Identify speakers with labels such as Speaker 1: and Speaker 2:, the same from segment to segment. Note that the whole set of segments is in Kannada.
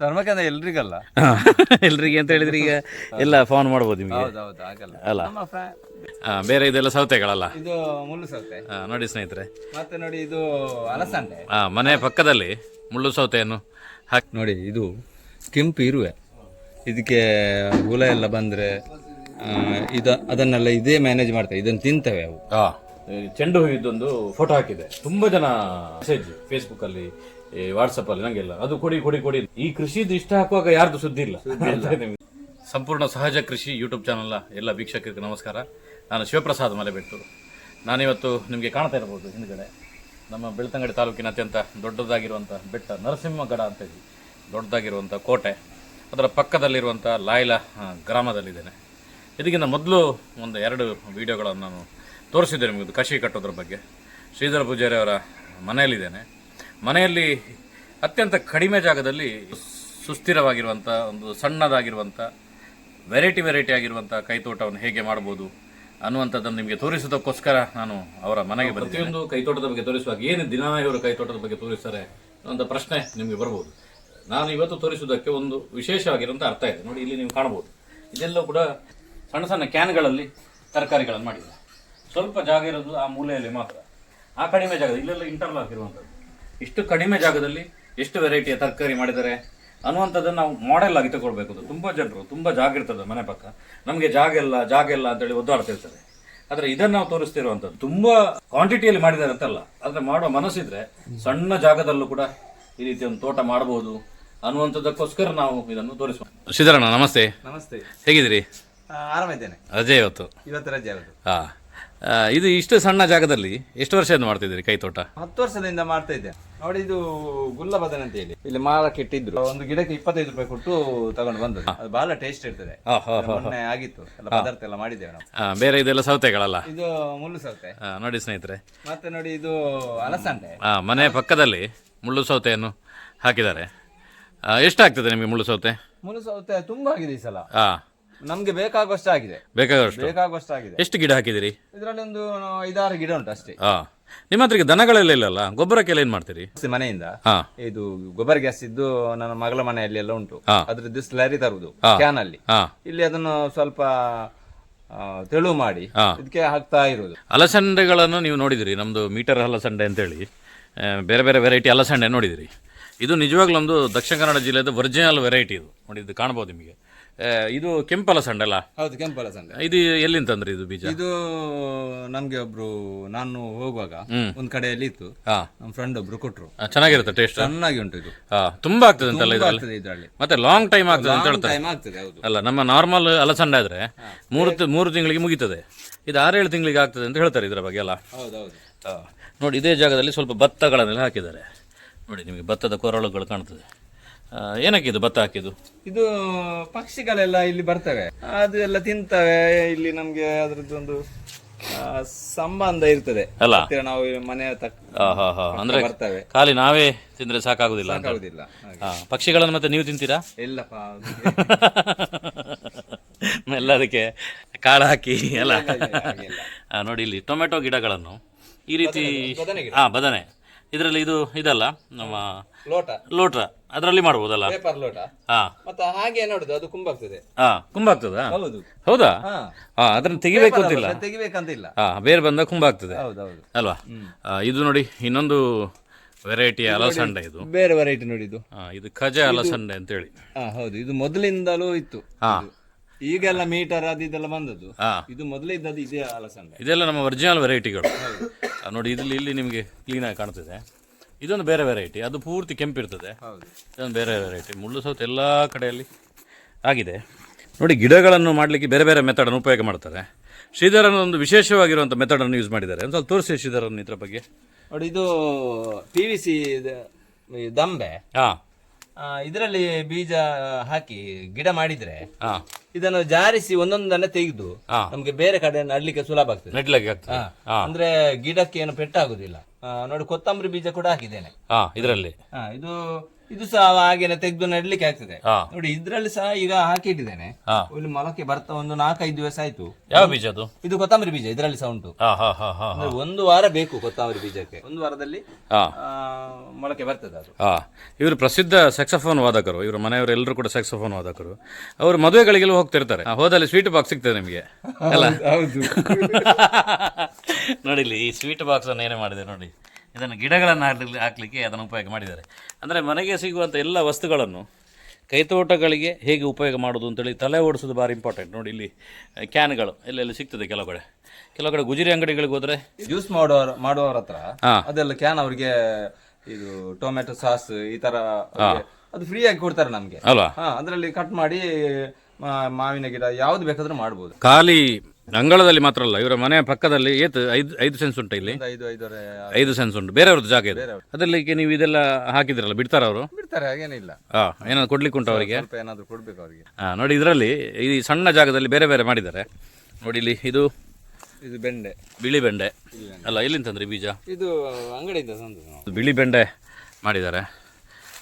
Speaker 1: ಧರ್ಮಕ್ಕೆ ಎಲ್ರಿಗಲ್ಲ.
Speaker 2: ಎಲ್ರಿಗೆ ಅಂತ ಹೇಳಿದ್ರೆ ಈಗ ಎಲ್ಲ ಫೋನ್ ಮಾಡ್ಬೋದು ನಿಮಗೆ.
Speaker 1: ಹೌದೌದು ಆಗಲ್ಲ
Speaker 2: ಅಲ್ಲ.
Speaker 1: ನಮ್ಮ
Speaker 2: ಆ, ಬೇರೆ ಇದೆಲ್ಲ ಸೌತೆಗಳಲ್ಲ?
Speaker 1: ಇದು ಮುಳ್ಳು ಸೌತೆ.
Speaker 2: ಆ, ನೋಡಿ ಸ್ನೇಹಿತರೆ.
Speaker 1: ಮತ್ತೆ ನೋಡಿ ಇದು ಅಲಸಂಡೆ
Speaker 2: ಆ, ಮನೆ ಪಕ್ಕದಲ್ಲಿ ಮುಳ್ಳು ಸೌತೆಯನ್ನು ಹಾಕಿ
Speaker 1: ನೋಡಿ ಇದು ಕೆಂಪು ಇರುವೆ. ಇದಕ್ಕೆ ಹುಳ ಎಲ್ಲ ಬಂದ್ರೆ ಇದ ಅದನ್ನೆಲ್ಲ ಇದೇ ಮ್ಯಾನೇಜ್ ಮಾಡ್ತವೆ. ಇದನ್ನು ತಿಂತವೆ ಅವು.
Speaker 2: ಚೆಂಡು ಹೂವಿದ್ದೊಂದು ಫೋಟೋ ಹಾಕಿದೆ. ತುಂಬಾ ಜನ ಮೆಸೇಜ್ ಫೇಸ್ಬುಕ್ ಅಲ್ಲಿ ವಾಟ್ಸಪ್ ಅಲ್ಲಿ ನಂಗೆಲ್ಲ. ಅದು ಕೊಡಿ ಕೊಡಿ ಕೊಡಿ. ಈ ಕೃಷಿದು ಇಷ್ಟ ಹಾಕುವಾಗ ಯಾರ್ದು ಸುದ್ದಿ ಇಲ್ಲ. ಸಂಪೂರ್ಣ ಸಹಜ ಕೃಷಿ ಯೂಟ್ಯೂಬ್ ಚಾನಲ್ ಎಲ್ಲ ವೀಕ್ಷಕರಿಗೆ ನಮಸ್ಕಾರ. ನಾನು ಶಿವಪ್ರಸಾದ್ ಮಲೆಬೆಟ್ಟು ನಾನಿವತ್ತು ನಿಮಗೆ ಕಾಣ್ತಾ ಇರ್ಬೋದು ಹಿಂದ್ಗಡೆ. ನಮ್ಮ ಬೆಳ್ತಂಗಡಿ ತಾಲೂಕಿನ ಅತ್ಯಂತ ದೊಡ್ಡದಾಗಿರುವಂಥ ಬೆಟ್ಟ ನರಸಿಂಹಗಡ ಅಂತ ಹೇಳಿ ದೊಡ್ಡದಾಗಿರುವಂಥ ಕೋಟೆ. ಅದರ ಪಕ್ಕದಲ್ಲಿರುವಂಥ ಲಾಯ್ಲ ಗ್ರಾಮದಲ್ಲಿದ್ದೇನೆ. ಇದಕ್ಕಿಂತ ಮೊದಲು ಒಂದು ಎರಡು ವಿಡಿಯೋಗಳನ್ನು ನಾನು ತೋರಿಸಿದ್ದೆ ನಿಮಗೆ. ಕಷಿ ಕಟ್ಟೋದ್ರ ಬಗ್ಗೆ. ಶ್ರೀಧರ ಪೂಜಾರಿ ಅವರ ಮನೆಯಲ್ಲಿದ್ದೇನೆ. ಮನೆಯಲ್ಲಿ ಅತ್ಯಂತ ಕಡಿಮೆ ಜಾಗದಲ್ಲಿ ಸುಸ್ಥಿರವಾಗಿರುವಂಥ ಒಂದು ಸಣ್ಣದಾಗಿರುವಂಥ ವೆರೈಟಿ ವೆರೈಟಿ ಆಗಿರುವಂಥ ಕೈತೋಟವನ್ನು ಹೇಗೆ ಮಾಡ್ಬೋದು ಅನ್ನುವಂಥದ್ದನ್ನು ನಿಮಗೆ ತೋರಿಸೋದಕ್ಕೋಸ್ಕರ ನಾನು ಅವರ ಮನೆಗೆ ಪ್ರತಿಯೊಂದು ಕೈತೋಟದ ಬಗ್ಗೆ ತೋರಿಸುವಾಗ ಏನು ದಿನ ಇವರು ಕೈತೋಟದ ಬಗ್ಗೆ ತೋರಿಸ್ತಾರೆ ಒಂದು ಪ್ರಶ್ನೆ ನಿಮಗೆ ಬರ್ಬೋದು. ನಾನು ಇವತ್ತು ತೋರಿಸುವುದಕ್ಕೆ ಒಂದು ವಿಶೇಷವಾಗಿರುವಂಥ ಅರ್ಥ ಇದೆ. ನೋಡಿ, ಇಲ್ಲಿ ನೀವು ಕಾಣಬಹುದು. ಇದೆಲ್ಲ ಕೂಡ ಸಣ್ಣ ಸಣ್ಣ ಕ್ಯಾನ್ಗಳಲ್ಲಿ ತರಕಾರಿಗಳನ್ನು ಮಾಡಿದ್ದಾರೆ. ಸ್ವಲ್ಪ ಜಾಗ ಇರೋದು ಆ ಮೂಲೆಯಲ್ಲಿ ಮಾತ್ರ. ಆ ಕಡಿಮೆ ಜಾಗ ಇಲ್ಲೆಲ್ಲ ಇಂಟರ್ಲಾಕ್ ಇರುವಂಥದ್ದು. ಇಷ್ಟು ಕಡಿಮೆ ಜಾಗದಲ್ಲಿ ಎಷ್ಟು ವೆರೈಟಿಯ ತರಕಾರಿ ಮಾಡಿದ್ದಾರೆ ಅನ್ನುವಂಥದ್ದನ್ನು ನಾವು ಮಾಡೆಲ್ ಆಗಿ ತಗೊಳ್ಬೇಕು ಅದು. ತುಂಬಾ ಜನರು ತುಂಬಾ ಜಾಗ ಇರ್ತದೆ ಮನೆ ಪಕ್ಕ. ನಮಗೆ ಜಾಗ ಇಲ್ಲ ಜಾಗ ಇಲ್ಲ ಅಂತೇಳಿ ಒದ್ದಾಡ್ತಿರ್ತಾರೆ ಆದ್ರೆ ಇದನ್ನ ನಾವು ತೋರಿಸ್ತಿರುವಂಥದ್ದು. ತುಂಬಾ ಕ್ವಾಂಟಿಟಿಯಲ್ಲಿ ಮಾಡಿದ್ದಾರೆ ಅಂತಲ್ಲ ಆದ್ರೆ ಮಾಡುವ ಮನಸ್ಸಿದ್ರೆ ಸಣ್ಣ ಜಾಗದಲ್ಲೂ ಕೂಡ ಈ ರೀತಿ ಒಂದು ತೋಟ ಮಾಡಬಹುದು ಅನ್ನುವಂಥದ್ದಕ್ಕೋಸ್ಕರ ನಾವು ಇದನ್ನು ತೋರಿಸುವ ಸಿದ್ದರಣ್ಣ ನಮಸ್ತೆ.
Speaker 1: ನಮಸ್ತೆ.
Speaker 2: ಹೇಗಿದ್ದೀರಿ?
Speaker 1: ಆರಾಮಿದ್ದೇನೆ
Speaker 2: ರಜೆ ಇವತ್ತು.
Speaker 1: ಇವತ್ತು ರಜೆ
Speaker 2: ಹಾ. ಆ, ಇದು ಇಷ್ಟು ಸಣ್ಣ ಜಾಗದಲ್ಲಿ ಎಷ್ಟು ವರ್ಷದಿಂದ ಮಾಡ್ತಿದ್ದೀರಿ ಕೈ ತೋಟ?
Speaker 1: ಹತ್ತು ವರ್ಷದಿಂದ ಮಾಡ್ತಾ ಇದ್ದೆ. ನೋಡಿ ಇದು ಗುಲ್ಲ ಬದನೆ ಅಂತ ಹೇಳಿ. ಇಲ್ಲಿ ಮಾರಕ್ಕೆ ಇಟ್ಟಿದ್ರು ಒಂದು ಗಿಡಕ್ಕೆ ಇಪ್ಪತ್ತೈದು ರೂಪಾಯಿ ಕೊಟ್ಟು ತಗೊಂಡು ಬಂದದ್ದು. ಅದು ಬಹಳ ಟೇಸ್ಟ್ ಇರ್ತದೆ.
Speaker 2: ಆ,
Speaker 1: ಮೊನ್ನೆ ಆಗಿತ್ತು. ಎಲ್ಲ ಪದಾರ್ಥ ಎಲ್ಲ ಮಾಡಿದ್ದೇವೆ ನಾವು.
Speaker 2: ಆ, ಬೇರೆ ಇದೆಲ್ಲ ಸೌತೆಗಳಲ್ಲ?
Speaker 1: ಇದು ಮುಳ್ಳು ಸೌತೆ.
Speaker 2: ಆ, ನೋಡಿ ಸ್ನೇಹಿತರೆ.
Speaker 1: ಮತ್ತೆ ನೋಡಿ ಇದು ಅಲಸಂಡೆ
Speaker 2: ಆ, ಮನೆ ಪಕ್ಕದಲ್ಲಿ ಮುಳ್ಳು ಸೌತೆಯನ್ನು ಹಾಕಿದ್ದಾರೆ. ಆ, ಎಷ್ಟಾಗ್ತದೆ ನಿಮಗೆ ಮುಳ್ಳು ಸೌತೆ?
Speaker 1: ಮುಳ್ಳು ಸೌತೆ ತುಂಬಾ ಆಗಿದೆ ಈ ಸಲ.
Speaker 2: ಹಾ.
Speaker 1: ನಮ್ಗೆ ಬೇಕಾಗುವಷ್ಟು ಆಗಿದೆ.
Speaker 2: ಬೇಕಾದಷ್ಟು
Speaker 1: ಬೇಕಾಗುವಷ್ಟು ಆಗಿದೆ.
Speaker 2: ಎಷ್ಟು ಗಿಡ ಹಾಕಿದಿರಿ?
Speaker 1: ಇದರಲ್ಲಿ ಒಂದು ಐದಾರು ಗಿಡ ಉಂಟು ಅಷ್ಟೇ.
Speaker 2: ಹಾ. ನಿಮ್ಮ ಹತ್ರ ಈಗ ದನಗಳೆಲ್ಲ ಇಲ್ಲಲ್ಲ? ಗೊಬ್ಬರಕ್ಕೆಲ್ಲ ಏನ್ ಮಾಡ್ತೀರಿ?
Speaker 1: ಮನೆಯಿಂದ.
Speaker 2: ಹಾ.
Speaker 1: ಇದು ಗೊಬ್ಬರ ಗ್ಯಾಸ್ ಇದ್ದು ನನ್ನ ಮಗಳ ಮನೆಯಲ್ಲಿ ಎಲ್ಲ ಉಂಟು.
Speaker 2: ಹಾ.
Speaker 1: ಅದ್ರದ್ದು ಸ್ಲರಿ ತರುದು ಕ್ಯಾನ್ ಅಲ್ಲಿ.
Speaker 2: ಹಾ.
Speaker 1: ಇಲ್ಲಿ ಅದನ್ನು ಸ್ವಲ್ಪ ಆ, ತೆಳು ಮಾಡಿ
Speaker 2: ಹಾ.
Speaker 1: ಇದಕ್ಕೆ ಹಾಕ್ತಾ ಇರುವುದು.
Speaker 2: ಅಲಸಂಡೆಗಳನ್ನು ನೀವು ನೋಡಿದಿರಿ ನಮ್ಮದು ಮೀಟರ್ ಅಲಸಂಡೆ ಅಂತೇಳಿ. ಹೇಳಿ ಬೇರೆ ಬೇರೆ ವೆರೈಟಿ ಅಲಸಂಡೆ ನೋಡಿದಿರಿ. ಇದು ನಿಜವಾಗ್ಲೂ ಒಂದು ದಕ್ಷಿಣ ಕನ್ನಡ ಜಿಲ್ಲೆದು ಒರಿಜಿನಲ್ ವೆರೈಟಿ ಇದು. ನೋಡಿ ಇದು ಕಾಣ್ಬೋದು ನಿಮಗೆ. ಇದು ಕೆಂಪಲಸಂಡಲ್ಲ ಅಲ್ಲ?
Speaker 1: ಹೌದು ಕೆಂಪಲ ಸಂಡ
Speaker 2: ಇದು ಎಲ್ಲಿಂದ ತಂದ್ರೆ ಇದು ಬೀಜ?
Speaker 1: ಇದು ನಮ್ಗೆ ಒಬ್ರು ನಾನು ಹೋಗುವಾಗ. ಒಂದ್ ಕಡೆಯಲ್ಲಿ ಇತ್ತು.
Speaker 2: ಹಾ.
Speaker 1: ನಮ್ಮ ಫ್ರೆಂಡ್ ಒಬ್ರು ಕೊಟ್ರು.
Speaker 2: ಆ, ಚೆನ್ನಾಗಿರುತ್ತೆ ಟೇಸ್ಟ್
Speaker 1: ಚೆನ್ನಾಗಿ ಉಂಟು ಇದು.
Speaker 2: ಹಾ ತುಂಬಾ ಆಗ್ತದೆ ಅಂತಲ್ಲ ಇದರಲ್ಲಿ? ಮತ್ತೆ ಲಾಂಗ್ ಟೈಮ್ ಆಗ್ತದೆ ಅಂತ ಹೇಳ್ತಾರೆ.
Speaker 1: ಟೈಮ್ ಆಗ್ತದೆ ಹೌದು.
Speaker 2: ಅಲ್ಲ ನಮ್ಮ ನಾರ್ಮಲ್ ಅಲಸಂಡೆ ಆದ್ರೆ ಮೂರು ತಿ- ಮೂರು ತಿಂಗಳಿಗೆ ಮುಗೀತದೆ. ಇದು ಆರೇಳು ತಿಂಗಳಿಗೆ ಆಗ್ತದೆ ಅಂತ ಹೇಳ್ತಾರೆ ಇದರ ಬಗ್ಗೆ
Speaker 1: ಹೌದೌದು
Speaker 2: ಆ, ನೋಡಿ ಇದೇ ಜಾಗದಲ್ಲಿ ಸ್ವಲ್ಪ ಭತ್ತಗಳನ್ನೆಲ್ಲ ಹಾಕಿದ್ದಾರೆ. ನೋಡಿ ನಿಮಗೆ ಭತ್ತದ ಕೊರಳುಗಳು ಕಾಣ್ತದೆ. ಏನಕ್ಕೆ ಇದು ಭತ್ತ ಹಾಕಿದ್ದು
Speaker 1: ಇದು ಪಕ್ಷಿಗಳೆಲ್ಲ ಇಲ್ಲಿ ಬರ್ತವೆ. ಅದು ಎಲ್ಲ ತಿಂತವೆ. ಇಲ್ಲಿ ನಮ್ಗೆ ಅದ್ರದ್ದೊಂದು ಆ, ಸಂಬಂಧ ಇರ್ತದೆ.
Speaker 2: ಅಲ್ಲ.
Speaker 1: ಹತ್ತಿರ ನಾವು ಮನೆ ತಕ್ಕ
Speaker 2: ಆ, ಹಾ ಹಾ. ಅಂದ್ರೆ
Speaker 1: ಬರ್ತವೆ.
Speaker 2: ಖಾಲಿ ನಾವೇ ತಿಂದ್ರೆ ಸಾಕಾಗುದಿಲ್ಲ ಅಂತ?
Speaker 1: ಹಾಗೆ.
Speaker 2: ಪಕ್ಷಿಗಳನ್ನು ಮತ್ತೆ ನೀವು ತಿಂತೀರಾ?
Speaker 1: ಇಲ್ಲಪ್ಪ ಅದು
Speaker 2: ಎಲ್ಲ ಅದಕ್ಕೆ ಕಾಳು ಹಾಕಿ ಅಲ್ಲ
Speaker 1: ಹಾಗೆಲ್ಲ.
Speaker 2: ಆ, ನೋಡಿ ಇಲ್ಲಿ ಟೊಮೆಟೊ ಗಿಡಗಳನ್ನು ಈ ರೀತಿ
Speaker 1: ಬದನೆ ಗಿಡ.
Speaker 2: ಹಾ ಬದನೆ. ಇದರಲ್ಲಿ ಇದು ಇದಲ್ಲ ನಮ್ಮ
Speaker 1: ಲೋಟ.
Speaker 2: ಲೋಟ ಅದರಲ್ಲಿ ಮಾಡಬಹುದಲ್ಲ
Speaker 1: ಪೇಪರ್ ಲೋಟ.
Speaker 2: ಹಾ.
Speaker 1: ಮತ್ತೆ ಹಾಗೆ ನೋಡುದು ಅದು ಕುಂಬಾಗ್ತದೆ
Speaker 2: ಹಾ ಕುಂಬ ಆಗ್ತದಾ
Speaker 1: ಹೌದು.
Speaker 2: ಹೌದಾ?
Speaker 1: ಹಾ.
Speaker 2: ಅದನ್ನ ತೆಗಿಬೇಕು ಅಂತಿಲ್ಲ?
Speaker 1: ಅದು ತೆಗಿಬೇಕಂತ ಇಲ್ಲ
Speaker 2: ಹಾ ಬೇರೆ ಬಂದ ಕುಂಭ ಆಗ್ತದೆ
Speaker 1: ಹೌದೌದು
Speaker 2: ಅಲ್ವಾ? ಆ, ಇದು ನೋಡಿ ಇನ್ನೊಂದು ವೆರೈಟಿ ಅಲಸಂಡೆ ಇದು.
Speaker 1: ಬೇರೆ ವೆರೈಟಿ ನೋಡಿ ಇದು
Speaker 2: ಹಾ ಇದು ಖಜೆ ಅಲಸಂಡೆ ಅಂತೇಳಿ.
Speaker 1: ಹಾ ಹೌದು. ಇದು ಮೊದಲಿಂದಲೂ ಇತ್ತು.
Speaker 2: ಹಾ.
Speaker 1: ಇದು. ಈಗೆಲ್ಲ ಮೀಟರ್ ಅದು ಇದೆಲ್ಲ ಬಂದದ್ದು.
Speaker 2: ಹಾ.
Speaker 1: ಇದು ಮೊದಲೇ ಇದ್ದದ್ದು ಇದೇ ಅಲಸಂಡೆ.
Speaker 2: ಇದೆಲ್ಲ ನಮ್ಮ ಒರಿಜಿನಲ್ ವೆರೈಟಿಗಳು ನೋಡಿ ಇದ್ರಲ್ಲಿ ಇಲ್ಲಿ ನಿಮಗೆ ಕ್ಲೀನಾಗಿ ಕಾಣ್ತದೆ. ಇದೊಂದು ಬೇರೆ ವೆರೈಟಿ ಅದು ಪೂರ್ತಿ ಕೆಂಪಿರ್ತದೆ. ಇದೊಂದು ಬೇರೆ ವೆರೈಟಿ ಮುಳ್ಳು ಸೌತ್ ಎಲ್ಲ ಕಡೆಯಲ್ಲಿ ಆಗಿದೆ. ನೋಡಿ ಗಿಡಗಳನ್ನು ಮಾಡಲಿಕ್ಕೆ ಬೇರೆ ಬೇರೆ ಮೆಥಡನ್ನು ಉಪಯೋಗ ಮಾಡ್ತಾರೆ. ಶ್ರೀಧರನ ಒಂದು ವಿಶೇಷವಾಗಿರುವಂಥ ಮೆಥಡನ್ನು ಯೂಸ್ ಮಾಡಿದ್ದಾರೆ. ಒಂದು ಸ್ವಲ್ಪ ತೋರಿಸಿ ಶ್ರೀಧರನ್ ಇದರ ಬಗ್ಗೆ.
Speaker 1: ನೋಡಿ ಇದು ಪಿ ವಿ ಸಿ ದಂಬೆ.
Speaker 2: ಹಾಂ.
Speaker 1: ಇದರಲ್ಲಿ ಬೀಜ ಹಾಕಿ ಗಿಡ ಮಾಡಿದ್ರೆ
Speaker 2: ಹಾಂ
Speaker 1: ಇದನ್ನು ಜಾರಿಸಿ ಒಂದೊಂದನ್ನ ತೆಗೆದು
Speaker 2: ಹಾ.
Speaker 1: ನಮ್ಗೆ ಬೇರೆ ಕಡೆ ನಡ್ಲಿಕ್ಕೆ ಸುಲಭ ಆಗ್ತದೆ.
Speaker 2: ನೆಡ್ಲಾಗಿ ಆಗ್ತದೆ. ಹಾಂ
Speaker 1: ಅಂದ್ರೆ ಗಿಡಕ್ಕೆ ಏನು ಪೆಟ್ಟಾಗುದಿಲ್ಲ. ಆ, ನೋಡಿ ಕೊತ್ತಂಬರಿ ಬೀಜ ಕೂಡ ಹಾಕಿದ್ದೇನೆ.
Speaker 2: ಹಾ ಇದರಲ್ಲಿ.
Speaker 1: ಹಾ ಇದು ಇದು ಸಹ ಹಾಗೆಲ್ಲ ತೆಗೆದು ನೆಡ್ಲಿಕ್ಕೆ ಆಗ್ತದೆ.
Speaker 2: ಹಾ.
Speaker 1: ನೋಡಿ ಇದ್ರಲ್ಲಿ ಸಹ ಈಗ ಹಾಕಿಟ್ಟಿದ್ದೇನೆ.
Speaker 2: ಹಾ.
Speaker 1: ಇಲ್ಲಿ ಮೊಳಕೆ ಬರ್ತಾ ಒಂದು ನಾಲ್ಕೈದು ದಿವಸ ಆಯ್ತು.
Speaker 2: ಯಾವ ಬೀಜ ಅದು?
Speaker 1: ಇದು ಕೊತ್ತಂಬರಿ ಬೀಜ ಇದರಲ್ಲಿ ಸಹ ಉಂಟು.
Speaker 2: ಹಾ ಹಾ ಹಾ ಹಾ
Speaker 1: ಅಂದ್ರೆ ಒಂದು ವಾರ ಬೇಕು ಕೊತ್ತಂಬರಿ ಬೀಜಕ್ಕೆ. ಒಂದು ವಾರದಲ್ಲಿ
Speaker 2: ಹಾ.
Speaker 1: ಆ, ಮೊಳಕೆ ಬರ್ತದೆ ಅದು.
Speaker 2: ಹಾ. ಇವರು ಪ್ರಸಿದ್ಧ ಸೆಕ್ಸಫೋನ್ ವಾದಕರು. ಇವರು ಮನೆಯವರು ಎಲ್ಲರೂ ಕೂಡ ಸೆಕ್ಸಫೋನ್ ವಾದಕರು. ಅವರು ಮದುವೆಗಳಿಗೆಲ್ಲ ಹೋಗ್ತಿರ್ತಾರೆ. ಆ, ಹೋದಲ್ಲಿ ಸ್ವೀಟ್ ಬಾಕ್ಸ್ ಸಿಗ್ತದೆ ನಿಮಗೆ. ಅಲ್ಲ?
Speaker 1: ಹೌದು.
Speaker 2: ನೋಡಿ ಈ ಸ್ವೀಟ್ ಬಾಕ್ಸ್ ಅನ್ನು ಏನೇ ಮಾಡಿದೆ ನೋಡಿ. ಇದನ್ನು ಗಿಡಗಳನ್ನು ಹಾಕಲಿ ಹಾಕಲಿಕ್ಕೆ ಅದನ್ನು ಉಪಯೋಗ ಮಾಡಿದ್ದಾರೆ. ಅಂದರೆ ಮನೆಗೆ ಸಿಗುವಂಥ ಎಲ್ಲ ವಸ್ತುಗಳನ್ನು ಕೈತೋಟಗಳಿಗೆ ಹೇಗೆ ಉಪಯೋಗ ಮಾಡೋದು ಅಂತೇಳಿ ತಲೆ ಓಡಿಸೋದು ಭಾರಿ ಇಂಪಾರ್ಟೆಂಟ್ ನೋಡಿ ಇಲ್ಲಿ ಕ್ಯಾನ್ಗಳು. ಎಲ್ಲೆಲ್ಲಿ ಸಿಗ್ತದೆ ಕೆಲವು ಕಡೆ ಕೆಲವು ಕಡೆ ಗುಜರಿ ಅಂಗಡಿಗಳಿಗೆ ಹೋದರೆ
Speaker 1: ಜ್ಯೂಸ್ ಮಾಡುವವರ ಮಾಡುವವರ ಹತ್ರ. ಅದೆಲ್ಲ ಕ್ಯಾನ್ ಅವರಿಗೆ ಇದು ಟೊಮೆಟೊ ಸಾಸ್ ಈ ತರ ಅದು ಫ್ರೀಯಾಗಿ ಆಗಿ ಕೊಡ್ತಾರೆ ನಮಗೆ.
Speaker 2: ಅಲ್ವಾ?
Speaker 1: ಹಾ ಅದರಲ್ಲಿ ಕಟ್ ಮಾಡಿ ಮಾವಿನ ಗಿಡ ಯಾವ್ದು ಬೇಕಾದ್ರೂ ಮಾಡ್ಬೋದು.
Speaker 2: ಖಾಲಿ ಅಂಗಳದಲ್ಲಿ ಮಾತ್ರ ಅಲ್ಲ ಇವರ ಮನೆಯ ಪಕ್ಕದಲ್ಲಿ ಏತು ಐದು ಐದು ಸೆನ್ಸ್ ಉಂಟು ಇಲ್ಲಿ.
Speaker 1: ಐದು ಐದೂವರೆ
Speaker 2: ಐದು ಸೆನ್ಸ್ ಉಂಟು. ಬೇರೆಯವ್ರದ್ದು ಜಾಗ ಇದೆ. ಅದರಲ್ಲಿ ನೀವು ಇದೆಲ್ಲ ಹಾಕಿದ್ರಲ್ಲ ಬಿಡ್ತಾರ ಅವರು?
Speaker 1: ಬಿಡ್ತಾರೆ ಹಾಗೇನಿಲ್ಲ.
Speaker 2: ಹಾಂ ಏನಾದ್ರು ಕೊಡ್ಲಿಕ್ಕೆ ಉಂಟು ಅವರಿಗೆ?
Speaker 1: ಸ್ವಲ್ಪ ಏನಾದ್ರು ಕೊಡ್ಬೇಕು ಅವ್ರಿಗೆ.
Speaker 2: ಹಾಂ ನೋಡಿ ಇದರಲ್ಲಿ ಈ ಸಣ್ಣ ಜಾಗದಲ್ಲಿ ಬೇರೆ ಬೇರೆ ಮಾಡಿದ್ದಾರೆ. ನೋಡಿ ಇಲ್ಲಿ ಇದು
Speaker 1: ಇದು ಬೆಂಡೆ.
Speaker 2: ಬಿಳಿ ಬೆಂಡೆ. ಅಲ್ಲ ಎಲ್ಲಿಂದ ತಂದ್ರಿ ಬೀಜ?
Speaker 1: ಇದು ಅಂಗಡಿಯಿಂದ ನಾವು.
Speaker 2: ಬಿಳಿ ಬೆಂಡೆ ಮಾಡಿದ್ದಾರೆ.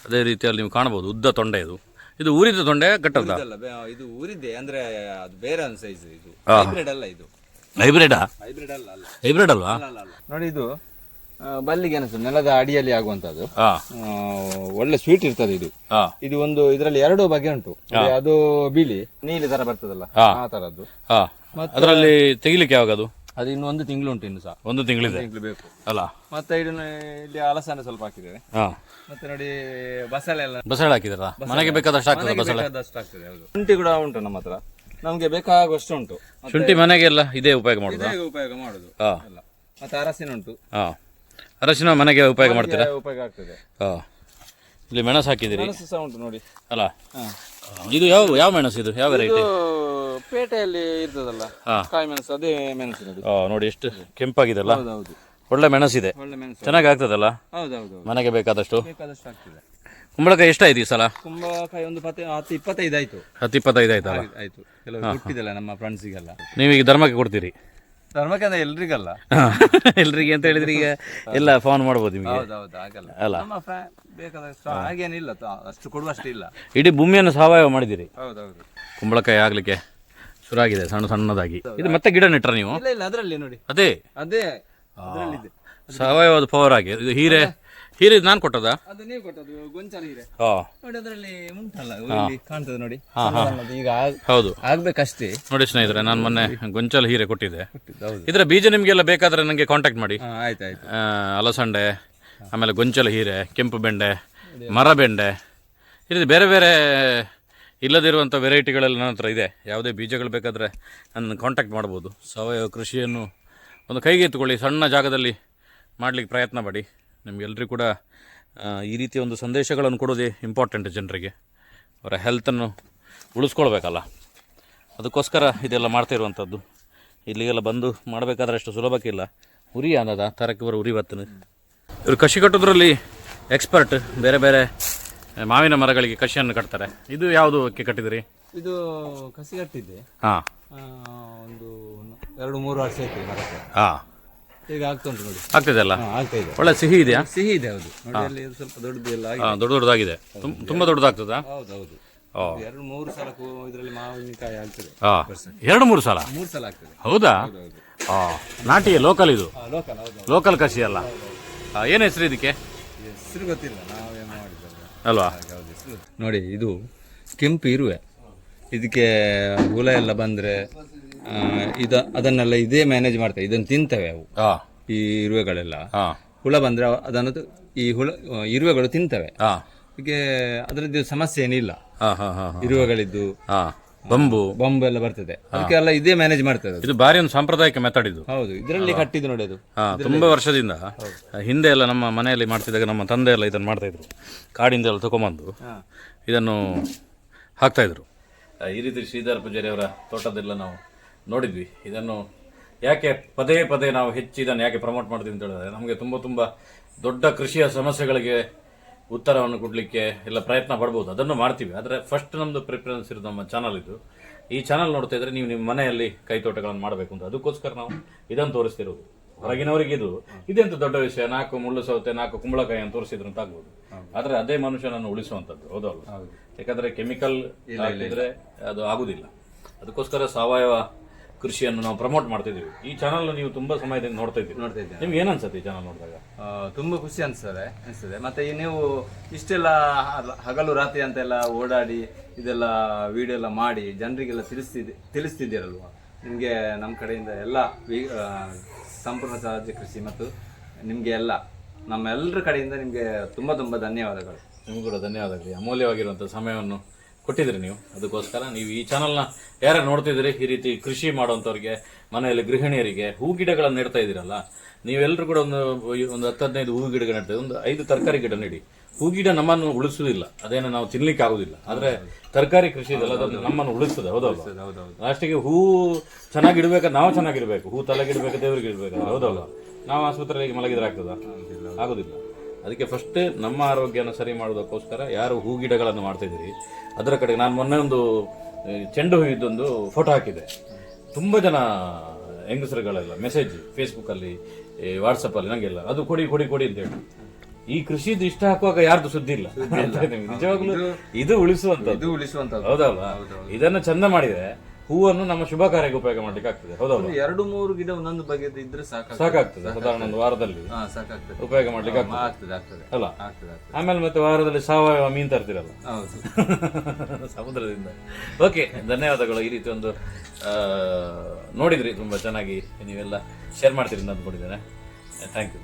Speaker 2: ಅದೇ ರೀತಿಯಲ್ಲಿ ನೀವು ಕಾಣಬಹುದು ಉದ್ದ ತೊಂಡೆ ಇದು. ಇದು ಊರಿದ ತೊಂಡೆ ಕಟ್ಟದ
Speaker 1: ಇದಲ್ಲ ಬೆ- ಇದು ಊರಿದ್ದೆ ಅಂದ್ರೆ ಅದು ಬೇರೆ ಒಂದು ಸೈಜ್ ಇದು. ಹೈಬ್ರಿಡ್ ಅಲ್ಲ ಇದು.
Speaker 2: ಹೈಬ್ರಿಡಾ
Speaker 1: ಹೈಬ್ರಿಡ್ ಅಲ್ಲ ಅಲ್ಲ.
Speaker 2: ಹೈಬ್ರಿಡ್ ಅಲ್ವಾ?
Speaker 1: ಅಲ್ಲ, ಅಲ್ಲ. ನೋಡಿ ಇದು ಆ, ಬಲ್ಲಿಗೆ ಅನಿಸ್ತದೆ ನೆಲದ ಅಡಿಯಲ್ಲಿ ಆಗುವಂತದ್ದು
Speaker 2: ಹಾಂ
Speaker 1: ಒಳ್ಳೆ ಸ್ವೀಟ್ ಇರ್ತದೆ ಇದು.
Speaker 2: ಹಾಂ
Speaker 1: ಇದು ಒಂದು ಇದರಲ್ಲಿ ಎರಡು ಬಗೆ ಉಂಟು. ಅದು ಬಿಳಿ ನೀಲಿ ತರ ಬರ್ತದಲ್ಲ ಆ. ತರದ್ದು.
Speaker 2: ಹಾ ಅದರಲ್ಲಿ ತೆಗಿಲಿಕ್ಕೆ ಯಾವಾಗ
Speaker 1: ಅದು ಇನ್ನು ಒಂದು ತಿಂಗಳು ಉಂಟು ಇನ್ನು ಸಹ.
Speaker 2: ಒಂದು ತಿಂಗಳಿದೆ
Speaker 1: ತಿಂಗಳು ಬೇಕು.
Speaker 2: ಅಲ್ಲ?
Speaker 1: ಮತ್ತೆ ಇದನ್ನ ಇಲ್ಲಿ ಅಲಸಂದೆ ಸ್ವಲ್ಪ ಹಾಕಿದ್ದೇವೆ.
Speaker 2: ಹಾಂ.
Speaker 1: ಮತ್ತೆ ನೋಡಿ ಬಸಳೆ ಎಲ್ಲ.
Speaker 2: ಬಸಳೆ ಹಾಕಿದ್ರಲ್ಲ ಮನೆಗೆ ಬೇಕಾದಷ್ಟು ಆಗ್ತದೆ ಬಸಳೆ?
Speaker 1: ಬೇಕಾದಷ್ಟು ಆಗ್ತದೆ ಹೌದು. ಶುಂಠಿ ಕೂಡ ಉಂಟು ನಮ್ಮ ಹತ್ರ. ನಮ್ಗೆ ಬೇಕಾಗುವಷ್ಟು ಉಂಟು. ಮತ್ತೆ
Speaker 2: ಶುಂಠಿ ಮನೆಗೆಲ್ಲ ಇದೇ ಉಪಯೋಗ ಮಾಡೋದು?
Speaker 1: ಉಪಯೋಗ ಮಾಡುದು.
Speaker 2: ಹಾಂ.
Speaker 1: ಅಲ್ಲ ಮತ್ತೆ ಅರಸಿನ ಉಂಟು.
Speaker 2: ಹಾಂ. ಅರಶಿನ ಮನೆಗೆ ಉಪಯೋಗ ಮಾಡ್ತೀರಾ?
Speaker 1: ಉಪಯೋಗ ಆಗ್ತದೆ.
Speaker 2: ಹಾಂ. ಇಲ್ಲಿ ಮೆಣಸು ಹಾಕಿದಿರಿ
Speaker 1: ಮೆಣಸು ಸಹ ಉಂಟು ನೋಡಿ.
Speaker 2: ಅಲ್ಲ?
Speaker 1: ಹಾ.
Speaker 2: ಇದು ಯಾವ ಯಾವ ಮೆಣಸು ಇದು? ಯಾವ ವೆರೈಟಿ
Speaker 1: ಇದು ಪೇಟೆಯಲ್ಲಿ ಇರ್ತದಲ್ಲ
Speaker 2: ಹಾ.
Speaker 1: ಕಾಯಿ ಮೆಣಸು ಅದೇ ಮೆಣಸು ನೋಡಿ
Speaker 2: ನೋಡಿ ಎಷ್ಟು ಕೆಂಪಾಗಿದೆಲ್ಲ.
Speaker 1: ಹೌದೌದು.
Speaker 2: ಒಳ್ಳೆ ಮೆಣಸಿದೆ.
Speaker 1: ಒಳ್ಳೆ ಮೆಣಸು.
Speaker 2: ಚೆನ್ನಾಗಿ ಆಗ್ತದಲ್ಲ?
Speaker 1: ಹೌದೌದು.
Speaker 2: ಮನೆಗೆ ಬೇಕಾದಷ್ಟು?
Speaker 1: ಬೇಕಾದಷ್ಟು ಆಗ್ತದೆ.
Speaker 2: ಕುಂಬಳಕಾಯಿ ಎಷ್ಟಾಯ್ತು ಈ ಸಲ?
Speaker 1: ಕುಂಬಳಕಾಯಿ ಒಂದು ಪತ್ತೆ ಹತ್ತು ಇಪ್ಪತ್ತೈದು ಆಯ್ತು.
Speaker 2: ಹತ್ತು ಇಪ್ಪತ್ತೈದು ಆಯ್ತಲ್ಲ?
Speaker 1: ಆಯ್ತು ಕೆಲವು ಹುಟ್ಟಿದಲ್ಲ ನಮ್ಮ ಫ್ರೆಂಡ್ಸಿಗೆಲ್ಲ
Speaker 2: ನೀವೀಗ ಧರ್ಮಕ್ಕೆ ಕೊಡ್ತೀರಿ.
Speaker 1: ಧರ್ಮಕ್ಕೆ ಎಲ್ರಿಗಲ್ಲ.
Speaker 2: ಎಲ್ರಿಗೆ ಅಂತ ಹೇಳಿದ್ರೆ ಈಗ ಎಲ್ಲ ಫೋನ್ ಮಾಡ್ಬೋದು ನಿಮಗೆ.
Speaker 1: ಹೌದೌದು ಆಗಲ್ಲ
Speaker 2: ಅಲ್ಲ.
Speaker 1: ನಮ್ಮ ಫ್ರಾ- ಹಾಗೇನಿಲ್ಲ ತ- ಅಷ್ಟು ಕೊಡುವಷ್ಟು ಇಲ್ಲ
Speaker 2: ಇಡೀ ಭೂಮಿಯನ್ನು ಸಾವಯವ ಮಾಡಿದಿರಿ
Speaker 1: ಹೌದೌದು
Speaker 2: ಕುಂಬಳಕಾಯಿ ಆಗ್ಲಿಕ್ಕೆ ಶುರುವಾಗಿದೆ ಸಣ್ಣ ಸಣ್ಣದಾಗಿ. ಇದು ಮತ್ತೆ ಗಿಡ ನೆಟ್ರ ನೀವು?
Speaker 1: ಇಲ್ಲ ಇಲ್ಲ ಅದರಲ್ಲಿ ನೋಡಿ.
Speaker 2: ಅದೇ?
Speaker 1: ಅದೇ ಅದರಲ್ಲಿದೆ.
Speaker 2: ಸಾವಯವದ ಪವರ್ ಆಗಿ. ಇದು ಹೀರೆ? ಹೀರೆ ನಾನು ಕೊಟ್ಟದ
Speaker 1: ಅದು ನೀವು ಕೊಟ್ಟದ್ದು ಗೊಂಚಲ ಹೀರೆ. ನೋಡಿ ಅದರಲ್ಲಿ ಉಂಟಲ್ಲ ಇಲ್ಲಿ ಕಾಣ್ತದೆ ನೋಡಿ. ಈಗ ಆಗ್-
Speaker 2: ಹೌದು.
Speaker 1: ಆಗ್ಬೇಕಷ್ಟೇ.
Speaker 2: ನೋಡಿ ಸ್ನೇಹಿತರೆ ನಾನು ಮೊನ್ನೆ ಗೊಂಚಲ್ ಹೀರೆ ಕೊಟ್ಟಿದ್ದೆ.
Speaker 1: ಹೌದು.
Speaker 2: ಇದರ ಬೀಜ ನಿಮಗೆಲ್ಲ ಬೇಕಾದ್ರೆ ನನಗೆ ಕಾಂಟ್ಯಾಕ್ಟ್ ಮಾಡಿ.
Speaker 1: ಹಾ ಆಯ್ತು ಆಯ್ತು.
Speaker 2: ಆ, ಅಲಸಂಡೆ ಆಮೇಲೆ ಗೊಂಚಲ ಹೀರೆ ಕೆಂಪು ಬೆಂಡೆ ಮರ ಬೆಂಡೆ ಇದು ಬೇರೆ ಬೇರೆ ಇಲ್ಲದಿರುವಂಥ ವೆರೈಟಿಗಳೆಲ್ಲ ನನ್ನ ಹತ್ರ ಇದೆ. ಯಾವುದೇ ಬೀಜಗಳು ಬೇಕಾದರೆ ನನ್ನ ಕಾಂಟ್ಯಾಕ್ಟ್ ಮಾಡ್ಬೋದು. ಸಾವಯವ ಕೃಷಿಯನ್ನು ಒಂದು ಕೈಗೆ ಎತ್ತುಕೊಳ್ಳಿ ಸಣ್ಣ ಜಾಗದಲ್ಲಿ ಮಾಡಲಿಕ್ಕೆ ಪ್ರಯತ್ನ ಪಡಿ. ನಿಮಗೆಲ್ಲರಿಗೂ ಕೂಡ ಈ ರೀತಿಯ ಒಂದು ಸಂದೇಶಗಳನ್ನು ಕೊಡೋದೇ ಇಂಪಾರ್ಟೆಂಟ್ ಜನರಿಗೆ. ಅವರ ಹೆಲ್ತನ್ನು ಉಳಿಸ್ಕೊಳ್ಬೇಕಲ್ಲ. ಅದಕ್ಕೋಸ್ಕರ ಇದೆಲ್ಲ ಮಾಡ್ತಾ ಇರುವಂಥದ್ದು. ಇಲ್ಲಿಗೆಲ್ಲ ಬಂದು ಮಾಡಬೇಕಾದ್ರೆ ಅಷ್ಟು ಸುಲಭಕ್ಕಿಲ್ಲ ಉರಿ ಅನ್ನದ ತರಕ್ಕೆ ಬರೋ ಉರಿ ಬತ್ತನು. ಇವರು ಕಸಿ ಕಟ್ಟೋದ್ರಲ್ಲಿ ಎಕ್ಸ್ಪರ್ಟ್ ಬೇರೆ ಬೇರೆ ಮಾವಿನ ಮರಗಳಿಗೆ ಕಸಿಯನ್ನು ಕಟ್ತಾರೆ. ಇದು ಯಾವುದು ಕಟ್ಟಿದಿರಿ?
Speaker 1: ಇದು ಕಸಿ ಕಟ್ಟಿದ್ದೆ.
Speaker 2: ಹಾಂ.
Speaker 1: ಒಂದು ಎರಡು ಮೂರು ವರ್ಷ ಆಯ್ತು ಮರಕ್ಕೆ.
Speaker 2: ಹಾಂ.
Speaker 1: ಈಗ ಆಗ್ತಾ ಉಂಟು ನೋಡಿ.
Speaker 2: ಆಗ್ತಿದೆ ಅಲ್ಲ
Speaker 1: ಆಗ್ತಾ ಇದೆ.
Speaker 2: ಒಳ್ಳೆ ಸಿಹಿ ಇದೆಯಾ?
Speaker 1: ಸಿಹಿ ಇದೆ ಹೌದು. ನೋಡಿ ಅಲ್ಲಿ ಇದು ಸ್ವಲ್ಪ ದೊಡ್ಡದು ಎಲ್ಲ ಆಗಿದೆ.
Speaker 2: ಹಾಂ ದೊಡ್ಡ ದೊಡ್ಡದಾಗಿದೆ. ತುಂ- ತುಂಬ ದೊಡ್ಡದಾಗ್ತದಾ?
Speaker 1: ಹೌದು ಹೌದು.
Speaker 2: ಓ.
Speaker 1: ಎರಡು ಮೂರು ಸಲ ಇದರಲ್ಲಿ ಮಾವಿನಕಾಯಿ ಆಗ್ತದೆ.
Speaker 2: ಹಾಂ. ಎರಡು ಮೂರು ಸಲ?
Speaker 1: ಮೂರು ಸಲ ಆಗ್ತದೆ.
Speaker 2: ಹೌದಾ? ಹಾಂ ನಾಟಿ ಲೋಕಲ್ ಇದು?
Speaker 1: ಲೋಕಲ್ ಹೌದು
Speaker 2: ಲೋಕಲ್ ಕಸಿ ಅಲ್ಲ? ಏನು ಹೆಸರು ಇದಕ್ಕೆ?
Speaker 1: ಹೆಸರು ಗೊತ್ತಿಲ್ಲ ನಾವೇ ಮಾಡಿದ್ದಲ್ಲ
Speaker 2: ಅಲ್ವಾ.
Speaker 1: ನೋಡಿ ಇದು ಕೆಂಪು ಇರುವೆ. ಇದಕ್ಕೆ ಹುಳ ಎಲ್ಲ ಬಂದ್ರೆ ಆ, ಇದ ಅದನ್ನೆಲ್ಲ ಇದೇ ಮ್ಯಾನೇಜ್ ಮಾಡ್ತೇವೆ ಇದನ್ನು ತಿಂತವೆ ಅವು.
Speaker 2: ಆ,
Speaker 1: ಈ ಇರುವೆಗಳೆಲ್ಲ.
Speaker 2: ಹಾಂ
Speaker 1: ಹುಳ ಬಂದ್ರೆ ಅವ- ಅದನ್ನು ತ- ಈ ಹುಳ ಆ, ಇರುವೆಗಳು ತಿಂತವೆ.
Speaker 2: ಹಾಂ
Speaker 1: ಹೀಗೆ ಅದರದ್ದು ಸಮಸ್ಯೆ ಏನಿಲ್ಲ.
Speaker 2: ಹಾ ಹಾ ಹಾ.
Speaker 1: ಇರುವೆಗಳಿದ್ದು.
Speaker 2: ಬಂಬು. ಬಂಬು
Speaker 1: ಬಾಂಬ್ ಎಲ್ಲ ಬರ್ತದೆ. ಅದಕ್ಕೆಲ್ಲ ಇದೇ ಮ್ಯಾನೇಜ್ ಮಾಡ್ತದೆ ಅದು.
Speaker 2: ಇದು ಭಾರಿ ಒಂದು ಸಾಂಪ್ರದಾಯಿಕ ಮೆಥಡ್ ಇದು.
Speaker 1: ಹೌದು ಇದರಲ್ಲಿ ಕಟ್ಟಿದ್ದು ನೋಡಿ ಅದು.
Speaker 2: ಹಾ ತುಂಬಾ ವರ್ಷದಿಂದ ಹಿಂದೆ. ಎಲ್ಲ ನಮ್ಮ ಮನೆಯಲ್ಲಿ ಮಾಡ್ತಿದ್ದಾಗ ನಮ್ಮ ತಂದೆ ಎಲ್ಲ ಇದನ್ನು ಮಾಡ್ತಾ ಇದ್ರು. ಕಾಡಿಂದ ಎಲ್ಲ ತಗೊಂಬಂದು ಇದನ್ನು ಹಾಕ್ತಾ ಇದ್ರು. ಈ ರೀತಿ ಶ್ರೀಧರ್ ಪೂಜಾರಿ ಅವರ ತೋಟದೆಲ್ಲ ನಾವು ನೋಡಿದ್ವಿ. ಇದನ್ನು ಯಾಕೆ ಪದೇ ಪದೇ ನಾವು ಹೆಚ್ಚು ಇದನ್ನು ಯಾಕೆ ಪ್ರಮೋಟ್ ಮಾಡ್ತೀವಿ ಅಂತ ಹೇಳಿದ್ರೆ ನಮಗೆ ತುಂಬ ತುಂಬ ದೊಡ್ಡ ಕೃಷಿಯ ಸಮಸ್ಯೆಗಳಿಗೆ ಉತ್ತರವನ್ನು ಕೊಡಲಿಕ್ಕೆ ಎಲ್ಲ ಪ್ರಯತ್ನ ಪಡ್ಬೋದು. ಅದನ್ನು ಮಾಡ್ತೀವಿ. ಆದರೆ ಫಸ್ಟ್ ನಮ್ಮದು ಪ್ರಿಫರೆನ್ಸ್ ಇರೋದು ನಮ್ಮ ಚಾನಲ್ ಇದು. ಈ ಚಾನಲ್ ನೋಡ್ತಾ ಇದ್ರೆ ನೀವು ನಿಮ್ಮ ಮನೆಯಲ್ಲಿ ಕೈ ತೋಟಗಳನ್ನು ಮಾಡಬೇಕು ಅಂತ. ಅದಕ್ಕೋಸ್ಕರ ನಾವು ಇದನ್ನು ತೋರಿಸ್ತಿರೋದು. ಹೊರಗಿನವರಿಗೆ ಇದು ಇದೆಂತ ದೊಡ್ಡ ವಿಷಯ? ನಾಲ್ಕು ಮುಳ್ಳು ಸೌತೆ ನಾಲ್ಕು ಕುಂಬಳಕಾಯಿ ಅಂತ ತೋರಿಸಿದ್ರು ಅಂತ ಆಗ್ಬೋದು. ಆದ್ರೆ ಅದೇ ಮನುಷ್ಯನನ್ನು ಉಳಿಸುವಂತದ್ದು ಹೌದಲ್ಲ ಯಾಕಂದ್ರೆ ಕೆಮಿಕಲ್ ಇದ್ರೆ ಅದು ಆಗುದಿಲ್ಲ. ಅದಕ್ಕೋಸ್ಕರ ಸಾವಯವ ಕೃಷಿಯನ್ನು ನಾವು ಪ್ರಮೋಟ್ ಮಾಡ್ತಿದ್ದೀವಿ. ಈ ಚಾನಲ್ ನೀವು ತುಂಬಾ ಸಮಯದಿಂದ ನೋಡ್ತಾ ಇದ್ದೀವಿ
Speaker 1: ನೋಡ್ತಾ ಇದ್ದೀವಿ
Speaker 2: ನಿಮ್ಗೆ ಏನು ಅನ್ಸುತ್ತೆ ಈ ಚಾನಲ್ ನೋಡಿದಾಗ?
Speaker 1: ತುಂಬಾ ಖುಷಿ ಅನ್ಸ್ತದೆ ಅನಿಸ್ತದೆ ಮತ್ತೆ ಈ ನೀವು ಇಷ್ಟೆಲ್ಲ ಹ- ಹಗಲು ರಾತ್ರಿ ಅಂತೆಲ್ಲ ಓಡಾಡಿ ಇದೆಲ್ಲ ವಿಡಿಯೋ ಎಲ್ಲ ಮಾಡಿ ಜನರಿಗೆಲ್ಲ ತಿಳಿಸ್ತಿದ್ದೆ ತಿಳಿಸ್ತಿದ್ದೀರಲ್ವ? ನಿಮಗೆ ನಮ್ಮ ಕಡೆಯಿಂದ ಎಲ್ಲ ವಿ- ಆ, ಸಂಪೂರ್ಣ ಸಹಜ ಕೃಷಿ ಮತ್ತು ನಿಮಗೆ ಎಲ್ಲ ನಮ್ಮೆಲ್ಲರ ಕಡೆಯಿಂದ ನಿಮಗೆ ತುಂಬ ತುಂಬ ಧನ್ಯವಾದಗಳು.
Speaker 2: ನಿಮ್ಗೂ ಕೂಡ ಧನ್ಯವಾದಗಳು. ಅಮೂಲ್ಯವಾಗಿರುವಂಥ ಸಮಯವನ್ನು ಕೊಟ್ಟಿದ್ರಿ ನೀವು? ಅದಕ್ಕೋಸ್ಕರ ನೀವು ಈ ಚಾನಲ್ನ ಯಾರು ನೋಡ್ತಿದ್ರಿ ಈ ರೀತಿ ಕೃಷಿ ಮಾಡುವಂಥವ್ರಿಗೆ ಮನೆಯಲ್ಲಿ ಗೃಹಿಣಿಯರಿಗೆ ಹೂ ಗಿಡಗಳನ್ನು ನೆಡ್ತಾ ಇದ್ದೀರಲ್ಲ ನೀವೆಲ್ಲರೂ ಕೂಡ ಒಂದು ಒಂದು ಹತ್ತು ಹದಿನೈದು ಹೂ ಗಿಡ ನೆಡ್ತೀವಿ ಒಂದು ಐದು ತರಕಾರಿ ಗಿಡ ನೆಡಿ. ಹೂ ಗಿಡ ನಮ್ಮನ್ನು ಉಳಿಸುವುದಿಲ್ಲ. ಅದೇನು ನಾವು ತಿನ್ಲಿಕ್ಕೆ ಆಗುದಿಲ್ಲ ಆದರೆ ತರಕಾರಿ ಕೃಷಿ ಇದೆಲ್ಲ ಅದನ್ನು ನಮ್ಮನ್ನು ಉಳಿಸ್ತದೆ. ಹೌದಲ್ಲ
Speaker 1: ಹೌದೌದು
Speaker 2: ಲಾಸ್ಟಿಗೆ ಹೂ ಚೆನ್ನಾಗಿಡ್ಬೇಕು ನಾವು ಚೆನ್ನಾಗಿರ್ಬೇಕು ಹೂ ತಲೆಗಿಡ್ಬೇಕು ದೇವ್ರಿಗೆ ಇಡ್ಬೇಕು? ಹೌದಲ್ಲ ನಾವು ಆಸ್ಪತ್ರೆಗೆ ಮಲಗಿದ್ರೆ ಆಗ್ತದ? ಆಗುದಿಲ್ಲ. ಅದಕ್ಕೆ ಫಸ್ಟ್ ನಮ್ಮ ಆರೋಗ್ಯನ ಸರಿ ಮಾಡೋದಕ್ಕೋಸ್ಕರ ಯಾರು ಹೂ ಗಿಡಗಳನ್ನು ಮಾಡ್ತಿದ್ದೀರಿ ಅದರ ಕಡೆಗೆ ನಾನು ಮೊನ್ನೆ ಒಂದು ಚೆಂಡು ಹೂವಿದ್ದೊಂದು ಫೋಟೋ ಹಾಕಿದೆ ತುಂಬಾ ಜನ ಹೆಂಗಸರುಗಳೆಲ್ಲ ಮೆಸೇಜ್ ಫೇಸ್ಬುಕ್ ಅಲ್ಲಿ ವಾಟ್ಸಪ್ ಅಲ್ಲಿ ನಂಗೆಲ್ಲ ಅದು ಕೊಡಿ ಕೊಡಿ ಕೊಡಿ ಅಂತ ಹೇಳಿ. ಈ ಕೃಷಿದು ಇಷ್ಟ ಹಾಕುವಾಗ ಯಾರ್ದು ಸುದ್ದಿ ಇಲ್ಲ. ನಿಜವಾಗ್ಲೂ ಇದು ಉಳಿಸುವಂತ
Speaker 1: ಇದು ಉಳಿಸುವಂತ
Speaker 2: ಹೌದಲ್ವಾ? ಇದನ್ನ ಚಂದ ಮಾಡಿದ್ರೆ ಹೂವನ್ನು ನಮ್ಮ ಶುಭ ಕಾರ್ಯಕ್ಕೆ ಉಪಯೋಗ ಮಾಡ್ಲಿಕ್ಕೆ ಆಗ್ತದೆ. ಹೌದೌದು
Speaker 1: ಎರಡು ಮೂರು ಗಿಡ ಒಂದೊಂದು ಬಗೆದು ಇದ್ರೆ ಸಾಕಾಗ್ತದೆ.
Speaker 2: ಸಾಕಾಗ್ತದೆ. ಸಾಧಾರಣ ಒಂದು ವಾರದಲ್ಲಿ.
Speaker 1: ಹಾ ಸಾಕಾಗ್ತದೆ.
Speaker 2: ಉಪಯೋಗ ಮಾಡ್ಲಿಕ್ಕೆ ಆಗ್ತದೆ.
Speaker 1: ಆಗ್ತದೆ ಆಗ್ತದೆ.
Speaker 2: ಅಲ್ಲ?
Speaker 1: ಆಗ್ತದೆ ಆಗ್ತದೆ.
Speaker 2: ಆಮೇಲೆ ಮತ್ತೆ ವಾರದಲ್ಲಿ ಸಾವಯವ ಮೀನ್ ತರ್ತಿರಲ್ಲ?
Speaker 1: ಹೌದು.
Speaker 2: ಸಮುದ್ರದಿಂದ. ಓಕೆ ಧನ್ಯವಾದಗಳು. ಈ ರೀತಿ ಒಂದು ಆ, ನೋಡಿದ್ರಿ. ತುಂಬಾ ಚೆನ್ನಾಗಿ ನೀವೆಲ್ಲ ಶೇರ್ ಮಾಡ್ತೀರಿ ಅಂತ ಅಂದ್ಕೊಂಡಿದ್ದೇನೆ. Thank you.